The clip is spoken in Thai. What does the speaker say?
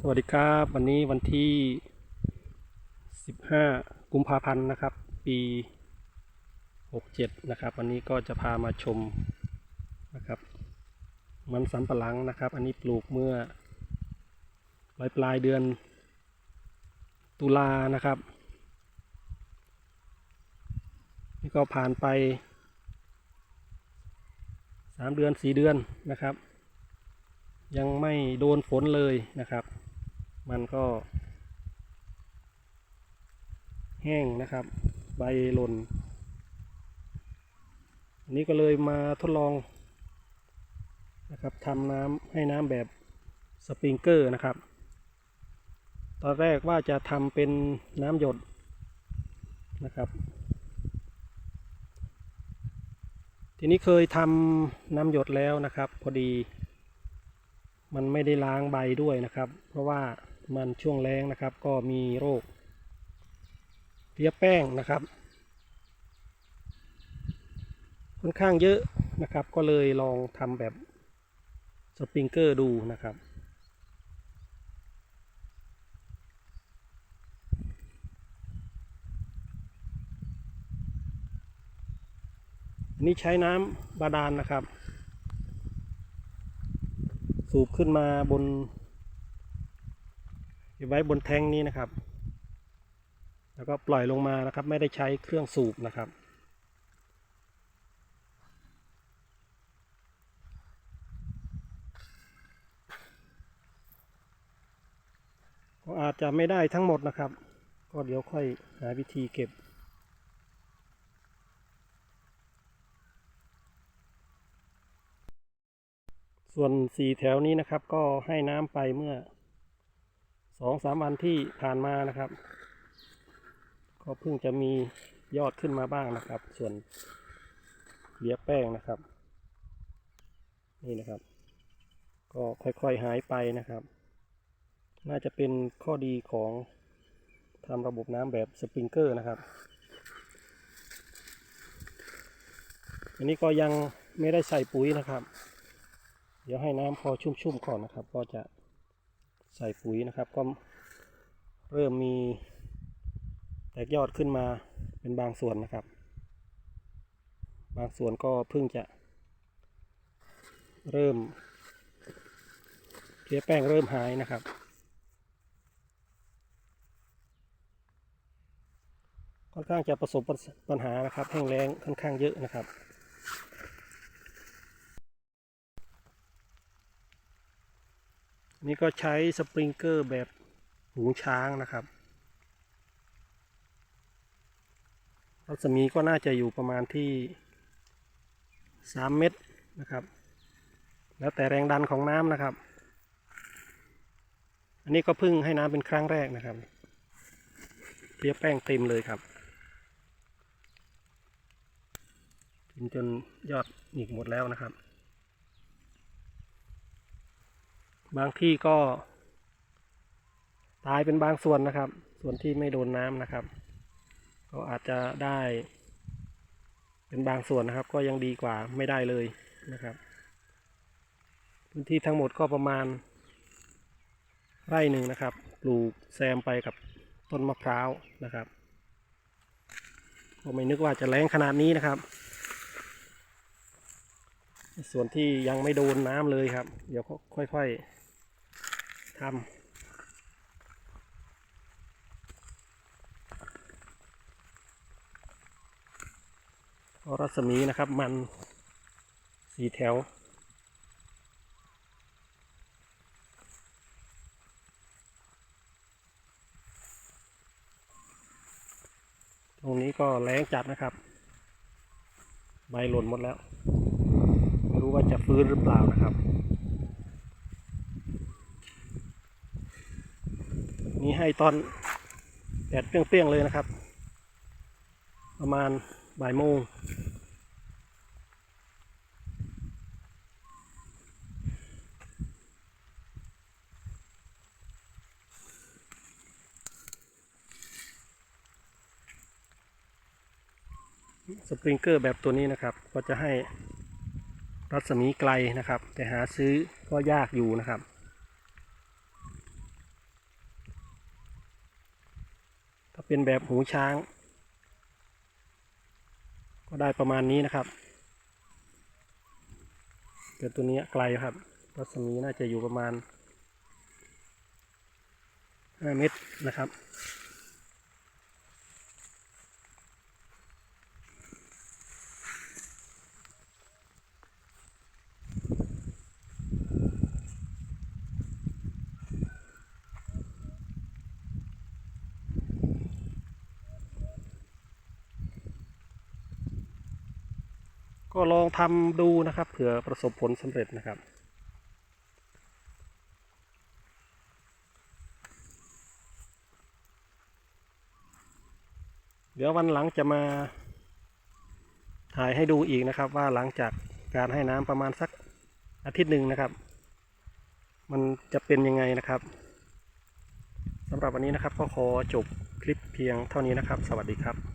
สวัสดีครับ วันนี้วันที่ 15 กุมภาพันธ์นะครับ ปี 67 นะครับ วันนี้ก็จะพามาชมนะครับ มันสำปะหลังนะครับ อันนี้ปลูกเมื่อปลายปลายเดือนตุลานะครับ นี่ก็ผ่านไป 3 เดือน 4 เดือนนะครับ ยังไม่โดนฝนเลยนะครับ มันก็ แห้งนะครับ ใบหล่นอันนี้ก็เลยมาทดลองนะครับทำน้ำให้น้ำแบบสปริงเกอร์นะครับ ตอนแรกว่าจะทำเป็นน้ำหยดนะครับ ทีนี้เคยทำน้ำหยดแล้วนะครับ พอดี มันไม่ได้ล้างใบด้วยนะครับ เพราะว่ามันช่วงแรงนะครับ ก็มีโรคเพี้ยแป้งนะครับ ค่อนข้างเยอะนะครับ ก็เลยลองทำแบบสปริงเกอร์ดูนะครับอันนี้ใช้น้ำบาดาลนะครับ สูบขึ้นมาบนไว้บนแทงนี้นะครับ แล้วก็ปล่อยลงมานะครับ ไม่ได้ใช้เครื่องสูบนะครับ ก็อาจจะไม่ได้ทั้งหมดนะครับ ก็เดี๋ยวค่อยหาวิธีเก็บ ส่วนสี่แถวนี้นะครับ ก็ให้น้ำไปเมื่อสองสามวันที่ผ่านมานะครับ ก็เพิ่งจะมียอดขึ้นมาบ้างนะครับ ส่วนเลียแป้งนะครับ นี่นะครับ ก็ค่อยๆหายไปนะครับ น่าจะเป็นข้อดีของทำระบบน้ำแบบสปริงเกอร์นะครับ อันนี้ก็ยังไม่ได้ใส่ปุ๋ยนะครับ เดี๋ยวให้น้ำพอชุ่มๆก่อนนะครับ ก็จะใส่ปุ๋ยนะครับ ก็เริ่มมีแตกยอดขึ้นมาเป็นบางส่วนนะครับ บางส่วนก็เพิ่งจะ เริ่มเพลี้ยแป้งเริ่มหายนะครับ ค่อนข้างจะประสบปัญหานะครับแห้งแล้งค่อนข้างเยอะนะครับ นี่ก็ใช้สปริงเกอร์แบบหูช้างนะครับรัศมีก็น่าจะอยู่ประมาณที่ 3 เมตรนะครับ แล้วแต่แรงดันของน้ำนะครับ อันนี้ก็พิ่งให้น้ำเป็นครั้งแรกนะครับเปียแป้งเต็มเลยครับกินจนยอดหนีกหมดแล้วนะครับ บางที่ก็ ตายเป็นบางส่วนนะครับ ส่วนที่ไม่โดนน้ำนะครับ ก็อาจจะได้ เป็นบางส่วนนะครับ ก็ยังดีกว่าไม่ได้เลยนะครับ พื้นที่ทั้งหมดก็ประมาณ ไร่หนึ่งนะครับปลูกแซมไปกับต้นมะพร้าวนะครับก็ไม่นึกว่าจะแรงขนาดนี้นะครับ ส่วนที่ยังไม่โดนน้ำเลยครับ เดี๋ยวค่อยๆ ทำรัศมีนะครับมันสีแถวตรงนี้ก็แรงจัดนะครับ ใบหล่นหมดแล้ว ไม่รู้ว่าจะฟื้นหรือเปล่านะครับ นี่ให้ตอนแดดเปรี้ยงๆเลยนะครับ ประมาณบ่ายโมงสปริงเกอร์แบบตัวนี้นะครับ ก็จะให้รัศมีไกลนะครับ แต่หาซื้อก็ยากอยู่นะครับ เป็นแบบหูช้าง ก็ได้ประมาณนี้นะครับเกิดตัวนี้ไกลครับรัศมีน่าจะอยู่ประมาณ5เมตรนะครับ ก็ลองทำดูนะครับ เผื่อประสบผลสำเร็จนะครับเดี๋ยววันหลังจะมาถ่ายให้ดูอีกนะครับ ว่าหลังจากการให้น้ำประมาณสักอาทิตย์หนึ่งนะครับ มันจะเป็นยังไงนะครับสำหรับวันนี้นะครับก็ขอจบคลิปเพียงเท่านี้นะครับ สวัสดีครับ